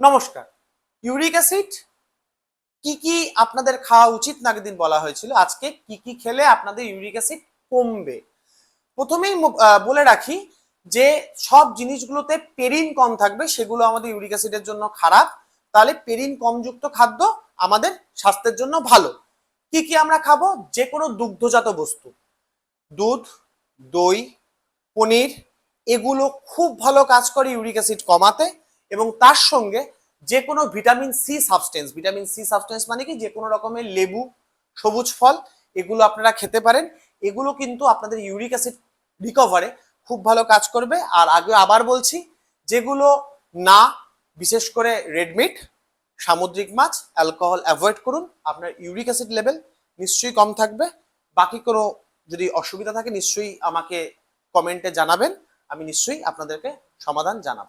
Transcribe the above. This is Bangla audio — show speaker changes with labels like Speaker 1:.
Speaker 1: নমস্কার। ইউরিক অ্যাসিড, কি কি আপনাদের খাওয়া উচিত না দিন বলা হয়েছিল? আজকে কি কি খেলে আপনাদের ইউরিক অ্যাসিড কমবে? প্রথমেই বলে রাখি যে সব জিনিসগুলোতে পেরিন কম থাকবে, সেগুলো আমাদের ইউরিক অ্যাসিডের জন্য খারাপ। তাহলে পেরিন কমযুক্ত খাদ্য আমাদের স্বাস্থ্যের জন্য ভালো। কি কি আমরা খাব? যে কোনো দুগ্ধজাত বস্তু। দুধ, দই, পনির, এগুলো খুব ভালো কাজ করে ইউরিক অ্যাসিড কমাতে। এবং তার সঙ্গে যে কোনো vitamin C substance, vitamin C substance মানে কি? যে কোনো রকমের লেবু, সবুজ ফল, এগুলো আপনারা খেতে পারেন। এগুলো কিন্তু আপনাদের ইউরিক অ্যাসিড রিকভারে খুব ভালো কাজ করবে। আর আগে আবার বলছি, যেগুলো না, বিশেষ করে রেডমিট সামুদ্রিক মাছ অ্যালকোহল অ্যাভয়েড করুন। আপনার ইউরিক অ্যাসিড লেভেল নিশ্চয়ই কম থাকবে। বাকি কোনো যদি অসুবিধা থাকে, নিশ্চয়ই আমাকে কমেন্টে জানাবেন। আমি নিশ্চয়ই আপনাদেরকে সমাধান জানাব।